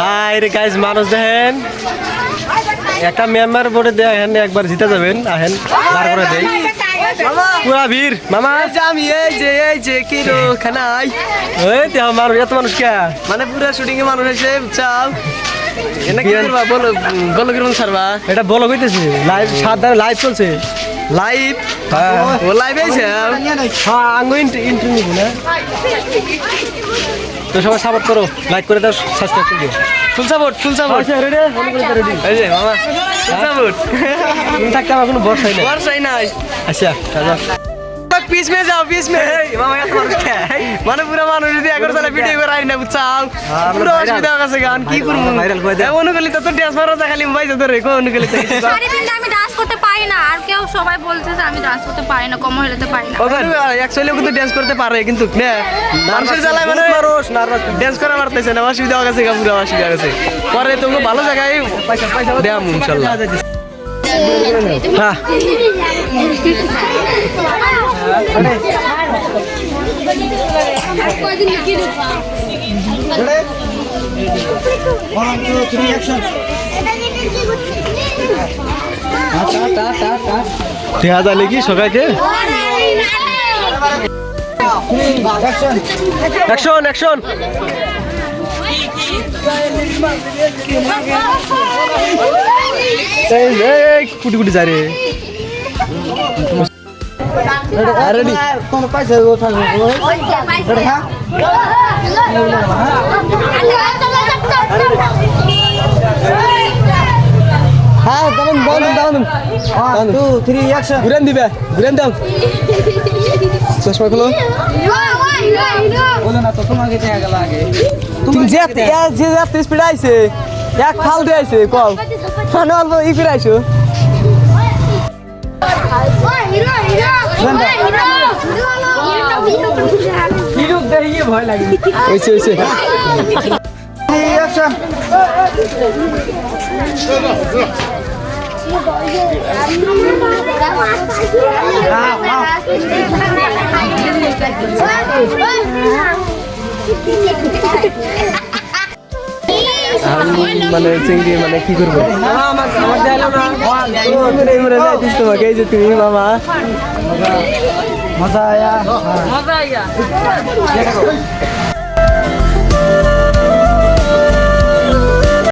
High রে guys মানুষ দেখেন একটা মেম্বার বোর্ডে দেখেন একবার জিতে যাবেন। আহেন বার করে দেই। পুরা ভিড়। মামা? আমি এই যে এই যে কি রো খানাই ওই দেহ মানুষ এত মানুষ কে? মানে পুরো শুটিং এ মানুষ এসে চাও। এনে কি করবা বলো বলো কীরকম ছাড়বা? এটা বলো কইতেছে। লাইভ সাত লাইভ চলছে। লাইভ হ্যাঁ। ও লাইভ আইছে হ্যাঁ আঙ্গু ইন্টারভিউ না। তো সবাই সাপোর্ট করো লাইক করে দাও সাবস্ক্রাইব করে দিও। Full support full support ready ready এই যে মামা। ফুল সাপোর্ট তুমি থাকতে আমার কোনো বর্ষাই নেই। বর্ষাই নাই। আচ্ছা পিস মে যাও পিস মে মামা এত মানুষ? মানে পুরো মানুষ যদি একবার তাহলে ভিডিও করে আই না বুঝছাও পুরো অসুবিধা হয়ে গান কি করব? viral করে দাও। অনুকলি তো তো ড্যান্স মারো খালি বাইজে ধরে কো অনুকলি তো শাড়ি পিনতে আমি ডান্স করতে পারি না আর কেউ সবাই বলছে যে আমি ডান্স করতে পারি না কম হইতে পারি না। অ্যাকচুয়ালি কিন্তু ড্যান্স করতে পারে কিন্তু না মানুষের জ্বালায় মানে মানুষ নার্ভাস ড্যান্স করা পারতেছে না অসুবিধা হয়ে গেছে গা, পুরো অসুবিধা গেছে। পরে তুমি ভালো জায়গায় দেয়াম ইনশাল্লাহ। হ্যাঁ। দেখা যাবে কি সবাইকে অ্যাকশন অ্যাকশন কুটি কুটি যা রে। রেডি। হ্যাঁ? দাঁড়ান দাঁড়ান দাঁড়ান ওয়ান টু থ্রি অ্যাকশন ঘুরেন দিবে ঘুরেন দাও চশমা খোলো তুমি যে যে যে স্পিড আইছে এক ফাল দিয়ে আইছে কল। মানে অল্প ই ফিরে আইছো। হইছে হইছে মানে চিংড়ি মানে কি করব? তোমাকে এই যে তুমি বাবা মজা আয়া। মজা আয়া।